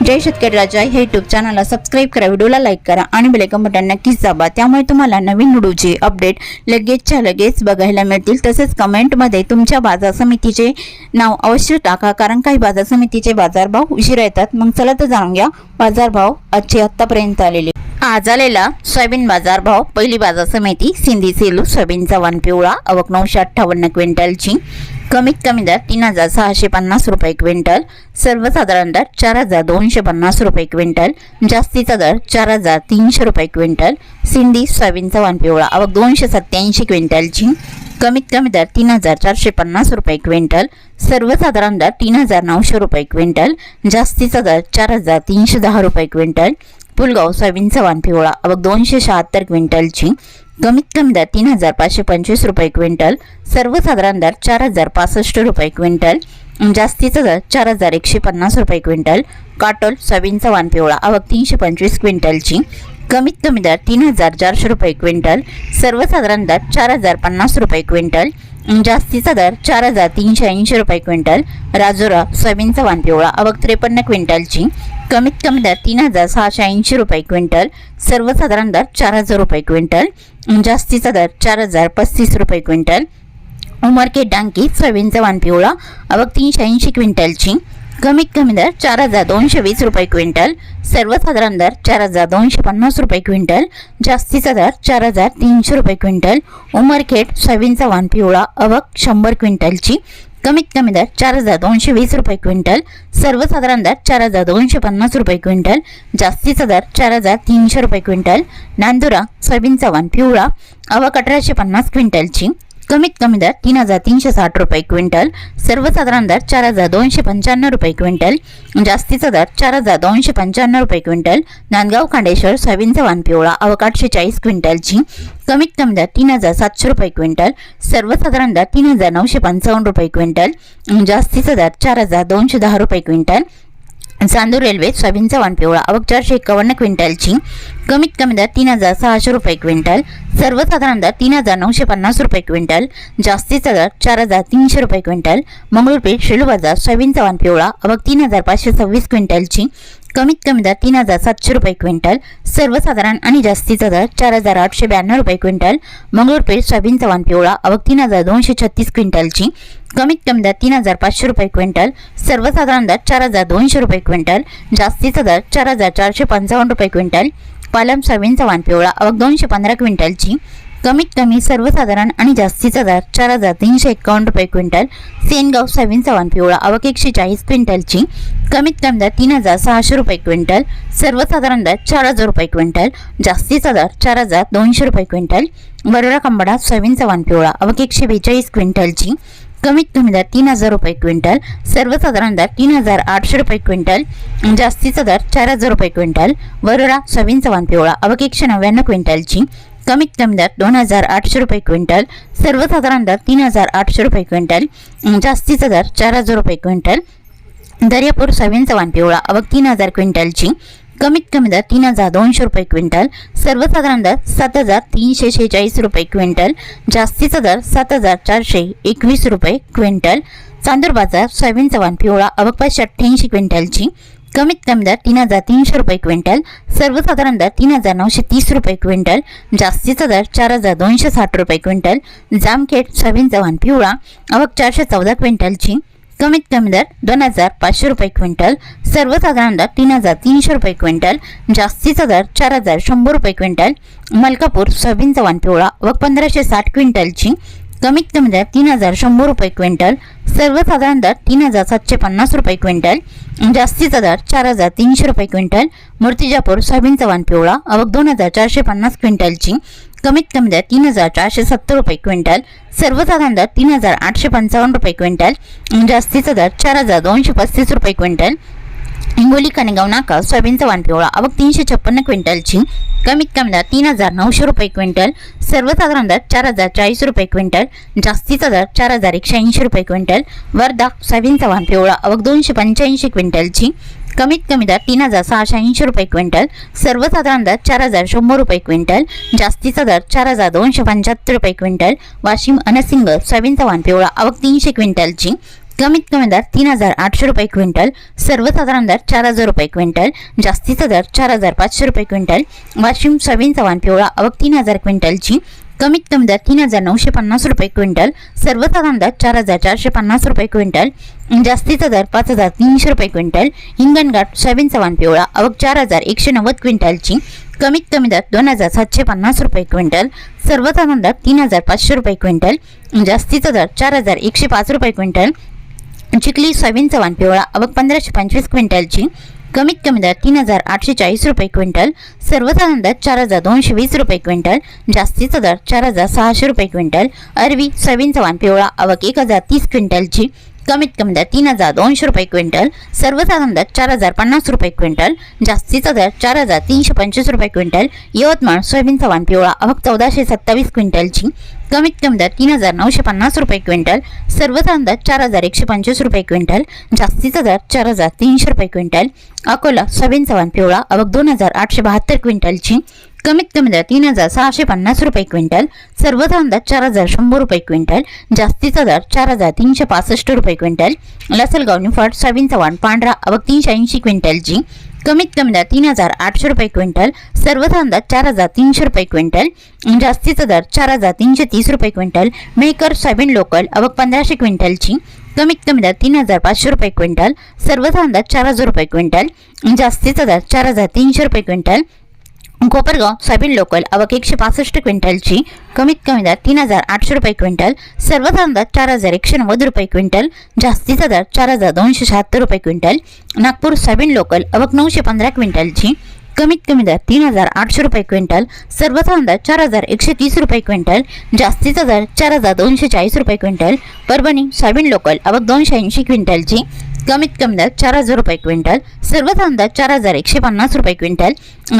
जय शेतकरी राजा हे युट्यूब चॅनलला सबस्क्राईब करा व्हिडिओला लाईक करा आणि बेलेकन बटन नक्कीच दाबा. त्यामुळे तुम्हाला नवीन व्हिडिओचे अपडेट लगेचच्या लगेच बघायला मिळतील. तसेच कमेंटमध्ये तुमच्या बाजार समितीचे नाव अवश्य टाका कारण काही बाजार समितीचे बाजारभाव उशिरा येतात. मग चला तर जाणून घ्या बाजारभाव आजचे आत्तापर्यंत आलेले. आज आलेला सोयाबीन बाजारभाव पहिली बाजार समिती सिंधी सेलू सोयाबीनचा वाण पिवळा अवक नऊशे अठ्ठावन्न क्विंटलची. कमीत कमी दर तीन हजार सहाशे पन्नास रुपये क्विंटल सर्वसाधारण दर चार हजार दोनशे पन्नास रुपये क्विंटल जास्तीचा दर चार हजार तीनशे रुपये क्विंटल सिंधी सोयाबीनचा वाण पिवळा अवक दोनशे सत्याऐंशी क्विंटलची कमीत कमी दर तीन हजार चारशे पन्नास रुपये क्विंटल सर्वसाधारण दर तीन हजार नऊशे रुपये क्विंटल जास्तीचा दर चार हजार तीनशे दहा रुपये क्विंटल पुलगाव सोयाबीनचा वाण पिवळा अवक दोनशे शहात्तर क्विंटलची कमीत कमी दर तीन हजार पाचशे पंचवीस रुपये क्विंटल सर्वसाधारण दर चार हजार पासष्ट रुपये क्विंटल जास्तीचा दर चार हजार एकशे पन्नास रुपये क्विंटल काटोल सोयाबीनचा वाण पिवळा आवक तीनशे पंचवीस क्विंटलची. कमीत कमी दर तीन हजार चारशे रुपये क्विंटल सर्वसाधारण दर चार हजार पन्नास रुपये क्विंटल जास्तीचा दर चार हजार तीनशे ऐंशी रुपये क्विंटल. राजुरा सोयाबीनचा वाण पिवळा अवक त्रेपन्न क्विंटलची. कमीत कमी दर तीन हजार सहाशे ऐंशी रुपये क्विंटल. सर्वसाधारण दर चार हजार रुपये क्विंटल. जास्तीचा दर चार हजार पस्तीस रुपये क्विंटल. उमरके डांकी सोयाबीनचा वाण पिवळा अवक तीनशे ऐंशी क्विंटलची. कमीत कमी दर चार हजार दोनशे वीस रुपये क्विंटल सर्वसाधारण दर चार हजार दोनशे पन्नास रुपये क्विंटल जास्तीचा दर चार हजार तीनशे रुपये क्विंटल उमरखेड सोयाबीनचा वाण पिवळा अवक शंभर क्विंटलची कमीत कमी दर चार हजार दोनशे वीस रुपये क्विंटल सर्वसाधारण दर चार हजार दोनशे पन्नास रुपये क्विंटल जास्तीचा दर चार हजार तीनशे रुपये क्विंटल नांदुरा सोयाबीनचा वाण पिवळा अवक अठराशे पन्नास क्विंटलची कमीत कमी दर तीन हजार तीनशे साठ रुपये क्विंटल सर्वसाधारण दर चार हजार दोनशे पंच्याण्णव रुपये क्विंटल जास्तीचा दर चार हजार दोनशे पंच्याण्णव रुपये क्विंटल नांदगाव खांडेश्वर सोयाबीनचा वाण पिवळा अवक आठशे चाळीस क्विंटलची कमीत कमी दर तीन हजार सातशे रुपये क्विंटल सर्वसाधारण दर तीन हजार नऊशे पंचावन्न रुपये क्विंटल जास्तीचा दर चार हजार दोनशे दहा रुपये क्विंटल चांदूर रेल्वे सोयाबीनचा वाण पिवळा. अवक चारशे एकावन्न क्विंटलची कमीत कमी दर तीन हजार सहाशे रुपये क्विंटल. सर्वसाधारण दर तीन हजार नऊशे पन्नास रुपये क्विंटल. जास्तीचा दर चार हजार तीनशे रुपये क्विंटल. मंगळूरपेठ शेलू बाजार सोयाबीनचा वाण पिवळा. अवक तीन हजार पाचशे सव्वीस क्विंटलची कमीत कमी दर तीन हजार सातशे रुपये क्विंटल सर्वसाधारण आणि जास्तीचा दर चार हजार आठशे ब्याण्णव रुपये क्विंटल मंगळूरपेठ सोयाबीन चव्हाण पिवळा अवक तीन हजार दोनशे छत्तीस क्विंटलची कमीत कमी दर तीन हजार पाचशे रुपये क्विंटल सर्वसाधारण दर चार हजार दोनशे रुपये क्विंटल जास्तीचा दर चार हजार चारशे पंचावन्न रुपये क्विंटल पालम सोयाबीन चव्हाण पिवळा अवक दोनशे पंधरा क्विंटलची कमीत कमी सर्वसाधारण आणि जास्तीचा दर चार हजार तीनशे एकावन्न रुपये क्विंटल सेनगाव सोयाबीनचा वाण पिवळा अवक एकशे चाळीस क्विंटलची कमीत कमी दर तीन हजार सहाशे रुपये क्विंटल सर्वसाधारण दर चार हजार रुपये क्विंटल जास्तीचा दर चार हजार दोनशे रुपये क्विंटल वरोरा कंबडा सोयाबीन वाण पिवळा अवक एकशे बेचाळीस क्विंटलची कमीत कमी दर तीन हजार रुपये क्विंटल सर्वसाधारण दर तीन हजार आठशे रुपये क्विंटल जास्तीचा दर चार हजार रुपये क्विंटल वरोरा सोयाबीन वाण पिवळा अवक एकशे नव्याण्णव क्विंटलची कमीत कमी दर दोन हजार आठशे रुपये क्विंटल सर्वसाधारण दर तीन हजार आठशे रुपये क्विंटल जास्तीचा दर चार हजार रुपये क्विंटल. दर्यापूर सोयाबीनचा वाण पिवळा अवघ तीन हजार क्विंटलची. कमीत कमी दर तीन हजार दोनशे रुपये क्विंटल सर्वसाधारण दर सात हजार तीनशे शेहेचाळीस रुपये क्विंटल जास्तीचा दर सात हजार चारशे एकवीस रुपये क्विंटल. चांदूर बाजार सोयाबीनचा वाण पिवळा अवघ पाचशे अठ्ठ्याऐंशी क्विंटलची. कमीत कमी दर तीन हजार तीनशे रुपये क्विंटल सर्वसाधारण दर तीन हजार नऊशे तीस रुपये क्विंटल जास्तीचा दर चार हजार दोनशे साठ रुपये क्विंटल जामखेड सोयाबीनचा चव्हाण पिवळा अवक चारशे चौदा क्विंटलची कमीत कमी दर दोन हजार पाचशे रुपये क्विंटल सर्वसाधारण दर तीन हजार तीनशे रुपये क्विंटल जास्तीचा दर चार हजार शंभर रुपये क्विंटल मलकापूर सोयाबीन चव्हाण पिवळा व पंधराशे साठ क्विंटलची कमीत कमी दर तीन हजार शंभर रुपये क्विंटल सर्वसाधारण दर तीन हजार सातशे पन्नास रुपये क्विंटल जास्तीचा दर चार हजार तीनशे रुपये क्विंटल मूर्तिजापूर सोयाबीनचा चव्हाण पिवळा अवक दोन हजार चारशे पन्नास क्विंटलची कमीत कमी दर तीन हजार चारशे सत्तर रुपये क्विंटल सर्वसाधारण दर तीन हजार आठशे पंचावन्न रुपये क्विंटल जास्तीचा दर चार हजार दोनशे पस्तीस रुपये क्विंटल हिंगोली कनेगाव नाका सोयाबीनचा वानपिवळा आवक तीनशे छप्पन्न क्विंटलची कमीत कमी दर तीन हजार नऊशे रुपये क्विंटल सर्वसाधारण दर चार हजार चाळीस रुपये क्विंटल जास्तीचा दर चार हजार एकशे ऐंशी रुपये क्विंटल वर्धा सोयाबीनचा वानपिवळा आवक दोनशे पंच्याऐंशी क्विंटलची कमीत कमी दर तीन हजार सहाशे ऐंशी रुपये क्विंटल सर्वसाधारण दर चार हजार शंभर रुपये क्विंटल जास्तीचा दर चार हजार दोनशे पंच्याहत्तर रुपये क्विंटल वाशिम अनसिंग सोयाबीनचा वानपिवळा आवक तीनशे क्विंटलची कमीत कमी दर तीन हजार आठशे रुपये क्विंटल सर्वसाधारण दर चार हजार रुपये क्विंटल जास्तीचा दर चार हजार पाचशे रुपये क्विंटल वाशिम सोयाबीन चव्हाण पिवळा आवक तीन हजार क्विंटलची कमीत कमी दर तीन हजार नऊशे पन्नास रुपये क्विंटल सर्वसाधारण दर चार हजार चारशे पन्नास रुपये क्विंटल जास्तीचा दर पाच हजार तीनशे रुपये क्विंटल हिंगणघाट सोयाबीन चव्हाण पिवळा आवक चार हजार एकशे नव्वद क्विंटलची कमीत कमी दर दोन हजार सातशे पन्नास रुपये क्विंटल सर्वसाधारण दर तीन हजार पाचशे रुपये क्विंटल जास्तीचा दर चार हजार एकशे पाच रुपये क्विंटल चिखली सोयाबीनचा वाण पिवळा आवक पंधराशे पंचवीस क्विंटलची कमीत कमी दर तीन हजार आठशे चाळीस रुपये क्विंटल सर्वसाधारण दर चार हजार दोनशे वीस रुपये क्विंटल जास्तीचा दर चार हजार सहाशे रुपये क्विंटल अरवी सोयाबीनचा वाण पिवळा आवक एक हजार तीस क्विंटलची कमीत कमी दर तीन हजार दोनशे रुपये क्विंटल सर्वसाधारण दर चार हजार पन्नास रुपये क्विंटल जास्तीचा दर चार हजार तीनशे पंचवीस रुपये क्विंटल यवतमाळ सोयाबीन वाण पिवळा आवक चौदाशे सत्तावीस क्विंटलची कमीत कमी दर तीन हजार नऊशे पन्नास रुपये क्विंटल सर्वसाधारण दर चार हजार एकशे पंचवीस रुपये क्विंटल जास्तीचा दर चार हजार तीनशे रुपये क्विंटल अकोला सोयाबीन सवान पिवळा आवक दोन हजार आठशे बहात्तर क्विंटलची कमीत कमी दर तीन हजार सहाशे पन्नास रुपये क्विंटल सर्वसाधारण दर चार हजार शंभर रुपये क्विंटल जास्तीचा दर चार हजार तीनशे पासष्ट रुपये क्विंटल लसलगाव निफाड सोयाबीनचा वाण पांढरा आवक तीनशे ऐंशी क्विंटलची कमीत कमी दर तीन हजार आठशे रुपये क्विंटल सर्वसाधारण दर चार हजार तीनशे रुपये क्विंटल जास्तीचा दर चार हजार तीनशे तीस रुपये क्विंटल मेकर सोयाबीन लोकल आवक पंधराशे क्विंटलची कमीत कमी दर तीन हजार पाचशे रुपये क्विंटल सर्वसाधारण दर चार हजार रुपये क्विंटल जास्तीचा दर चार हजार तीनशे रुपये क्विंटल कोपरगाव सोयाबीन लोकल आवक एकशे पासष्ट क्विंटलची कमीत कमी दर तीन हजार आठशे रुपये क्विंटल सर्वसाधारण दर चार हजार एकशे नव्वद रुपये क्विंटल जास्तीचा दर चार हजार दोनशे शहात्तर रुपये क्विंटल नागपूर सोयाबीन लोकल आवक नऊशे पंधरा क्विंटलची कमीत कमी दर तीन हजार आठशे रुपये क्विंटल सर्वसाधारण दर चार हजार एकशे तीस रुपये क्विंटल जास्तीचा दर चार हजार दोनशे चाळीस रुपये क्विंटल परभणी सोयाबीन लोकल आवक दोनशे ऐंशी क्विंटलची कमीत कमी दर चार हजार रुपये क्विंटल सर्वसाधारण दर चार हजार एकशे पन्नास रुपये क्विंटल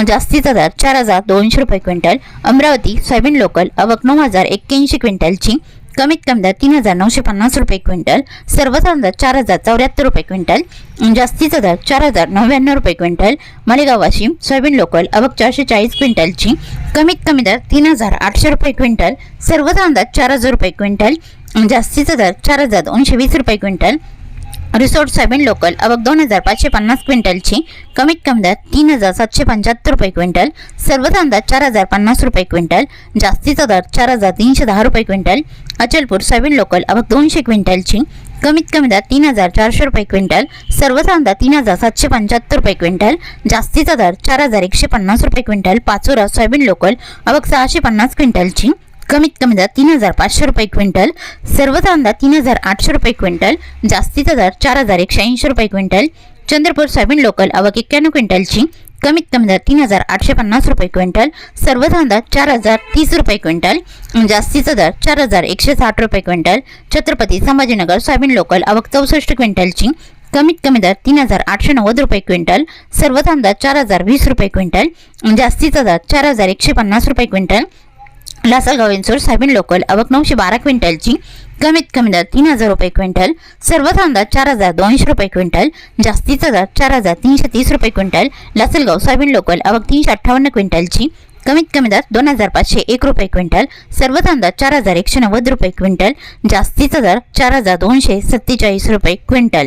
जास्तीचा दर चार हजार दोनशे रुपये क्विंटल अमरावती सोयाबीन लोकल आवक नऊ हजार एक्क्याऐंशी क्विंटलची कमीत कमी दर तीन हजार नऊशे पन्नास रुपये क्विंटल सर्वसाधारण दर चार हजार चौऱ्याहत्तर रुपये क्विंटल जास्तीचा दर चार हजार नव्याण्णव रुपये quintal Malegaon Washim soybean local आवक चारशे चाळीस क्विंटलची कमीत कमी दर तीन हजार आठशे रुपये क्विंटल सर्वसाधारण दर चार हजार रुपये क्विंटल जास्तीचा दर चार हजार दोनशे वीस रुपये क्विंटल रिसोर्ट सोयाबीन लोकल आवक दोन हजार पाचशे पन्नास क्विंटलची. कमीत कमी दर तीन हजार सातशे पंच्याहत्तर रुपये क्विंटल. सर्व दर चार हजार पन्नास रुपये क्विंटल. जास्तीचा दर चार हजार तीनशे दहा रुपये क्विंटल. अचलपूर सोयाबीन लोकल आवक दोनशे क्विंटलची. कमीत कमी दर तीन हजार चारशे रुपये क्विंटल. सर्व दर तीन हजार सातशे पंच्याहत्तर रुपये क्विंटल. जास्तीचा दर चार हजार एकशे पन्नास रुपये क्विंटल. पाचोरा सोयाबीन लोकल आवक सहाशे पन्नास क्विंटलची. कमीत कमी दर तीन हजार पाचशे रुपये क्विंटल सर्व दर तीन हजार आठशे रुपये क्विंटल जास्तीचा दर चार हजार एकशे ऐंशी रुपये क्विंटल चंद्रपूर सोयाबीन लोकल आवक एक्क्याण्णव क्विंटलची कमीत कमी दर तीन हजार आठशे पन्नास रुपये क्विंटल सर्व दर चार हजार तीस रुपये क्विंटल जास्तीचा दर चार हजार एकशे साठ रुपये quintal Chhatrapati Sambhajinagar soybean local आवक चौसष्ट क्विंटलची कमीत कमी दर तीन हजार आठशे नव्वद रुपये क्विंटल सर्व दर चार हजार वीस रुपये क्विंटल जास्तीचा दर चार हजार एकशे पन्नास रुपये quintal Lasalgaon Inchur soybean local आवक नऊशे बारा क्विंटलची कमीत कमी दर तीन हजार रुपये क्विंटल सर्वसाधारण दर चार हजार दोनशे रुपये क्विंटल जास्तीचा दर चार हजार तीनशे तीस रुपये क्विंटल लासलगाव सोयाबीन लोकल आवक तीनशे अठ्ठावन्न क्विंटलची कमीत कमी दर दोन हजार पाचशे एक रुपये क्विंटल सर्वसाधारण दर चार हजार एकशे नव्वद रुपये क्विंटल जास्तीचा दर चार हजार दोनशे सत्तेचाळीस रुपये क्विंटल.